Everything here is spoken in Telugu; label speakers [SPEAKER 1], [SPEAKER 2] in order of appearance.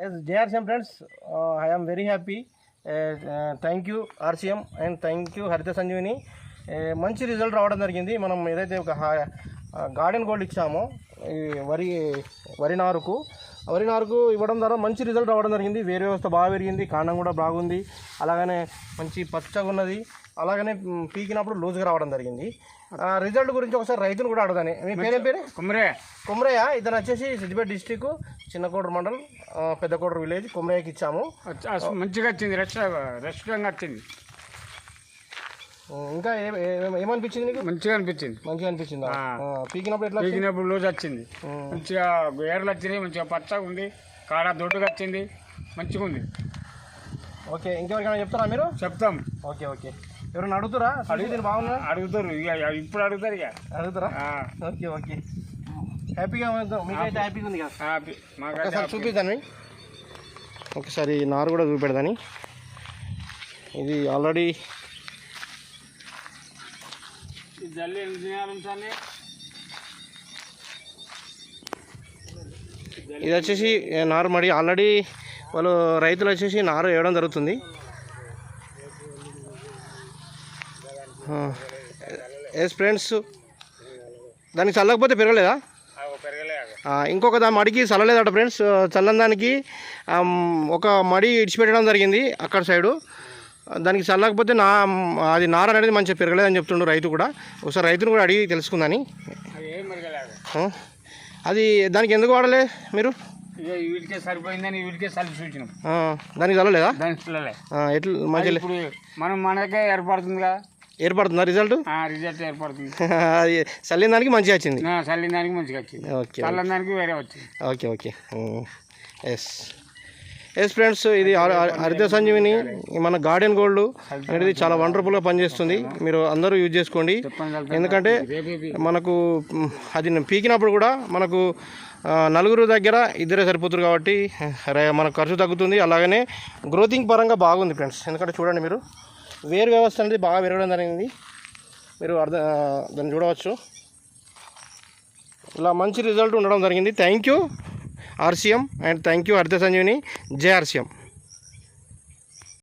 [SPEAKER 1] Yes JRCM friends I'm very happy thank you RCM and thank you Haritha Sanjeevini మంచి రిజల్ట్ రావడం జరిగింది. మనం ఏదైతే ఒక uh, uh, గార్డెన్ గోల్డ్ ఇచ్చామో ఈ వరి వరి నారుకు వరి నారుకు ఇవ్వడం ద్వారా మంచి రిజల్ట్ రావడం జరిగింది. వేరే వ్యవస్థ బాగా పెరిగింది కాండం కూడా బాగుంది. అలాగనే మంచి పచ్చగా ఉన్నది. అలాగనే పీకినప్పుడు లూజ్గా రావడం జరిగింది. ఆ రిజల్ట్ గురించి ఒకసారి రైతును కూడా అడగదాని. మీ పేరేం పేరు?
[SPEAKER 2] కుమరే
[SPEAKER 1] కుమ్రయ్య. ఇతను వచ్చేసి సిద్దిపేట డిస్టిక్ చిన్నకోడూరు మండల్ పెద్దకోడూరు విలేజ్ కుమ్రయ్యకి ఇచ్చాము.
[SPEAKER 2] మంచిగా వచ్చింది. రెస్ట్ రెస్టారెంట్ వచ్చింది.
[SPEAKER 1] ఇంకా ఏమనిపించింది నీకు?
[SPEAKER 2] మంచిగా అనిపించింది.
[SPEAKER 1] మంచిగా అనిపించిందా? పీకినప్పుడు ఎట్లా?
[SPEAKER 2] పీకినప్పుడు లూజ్ వచ్చింది. మంచిగా ఏర్లు వచ్చినాయి మంచిగా పచ్చగా ఉంది కాడ దొడ్డుగా వచ్చింది మంచిగా ఉంది.
[SPEAKER 1] ఓకే ఇంకెవరికైనా చెప్తారా మీరు?
[SPEAKER 2] చెప్తాం.
[SPEAKER 1] Okay okay. ఎవరైనా అడుగుతారా? అడిగి దీన్ని బాగున్నా
[SPEAKER 2] అడుగుతారు ఇక ఇప్పుడు అడుగుతారు ఇక.
[SPEAKER 1] అడుగుతారా? Okay okay. హ్యాపీగా మీకైతే హ్యాపీగా ఉంది కదా?
[SPEAKER 2] హ్యాపీ
[SPEAKER 1] ఒకసారి చూపిద్దాని ఒకసారి నారు కూడా చూపెడదాని. ఇది ఆల్రెడీ
[SPEAKER 2] జల్లి ఉంచాలి
[SPEAKER 1] ఇది వచ్చేసి నారు మడి. ఆల్రెడీ వాళ్ళు రైతులు వచ్చేసి నారు వేయడం జరుగుతుంది. ఎస్ ఫ్రెండ్స్ దానికి చల్లకపోతే పెరగలేదా? ఇంకొక దా మడికి చల్లలేదట ఫ్రెండ్స్ చల్లని దానికి ఒక మడి ఇడిచిపెట్టడం జరిగింది అక్కడ సైడు. దానికి చల్లకపోతే నా అది నార అనేది మంచిగా పెరగలేదని చెప్తుండ్రు రైతు కూడా. ఒకసారి రైతును కూడా అడిగి తెలుసుకుందని.
[SPEAKER 2] అది
[SPEAKER 1] దానికి ఎందుకు వాడలే మీరు?
[SPEAKER 2] వీటికే సరిపోయిందని వీటికే సరి చూసినాం.
[SPEAKER 1] ఆ, దానికి చల్లలేదా?
[SPEAKER 2] దానికి
[SPEAKER 1] ఎట్లా మంచిగా
[SPEAKER 2] మనం మనకే ఏర్పడుతుందిగా
[SPEAKER 1] ఏర్పడుతుందా రిజల్ట్?
[SPEAKER 2] ఆ రిజల్ట్ ఏర్పడుతుంది.
[SPEAKER 1] అది చల్లిన దానికి మంచిగా వచ్చింది.
[SPEAKER 2] చల్లిన దానికి మంచిగా వచ్చింది.
[SPEAKER 1] ఓకే.
[SPEAKER 2] చల్లని దానికి వేరే వచ్చింది.
[SPEAKER 1] Okay okay. Yes. Yes friends ఇది హరి- హరిత సంజీవిని మన గార్డెన్ గోల్డ్ అనేది చాలా వండర్ఫుల్గా పనిచేస్తుంది. మీరు అందరూ యూజ్ చేసుకోండి. ఎందుకంటే మనకు అది పీకినప్పుడు కూడా మనకు నలుగురు దగ్గర ఇద్దరే సరిపోతారు కాబట్టి మనకు ఖర్చు తగ్గుతుంది. అలాగనే గ్రోతింగ్ పరంగా బాగుంది ఫ్రెండ్స్ ఎందుకంటే చూడండి మీరు వేరు వ్యవస్థ అనేది బాగా పెరగడం జరిగింది. మీరు అర్థం దాన్ని చూడవచ్చు. ఇలా మంచి రిజల్ట్ ఉండడం జరిగింది. Thank you RCM and thank you Ardha Sanjuni, Jai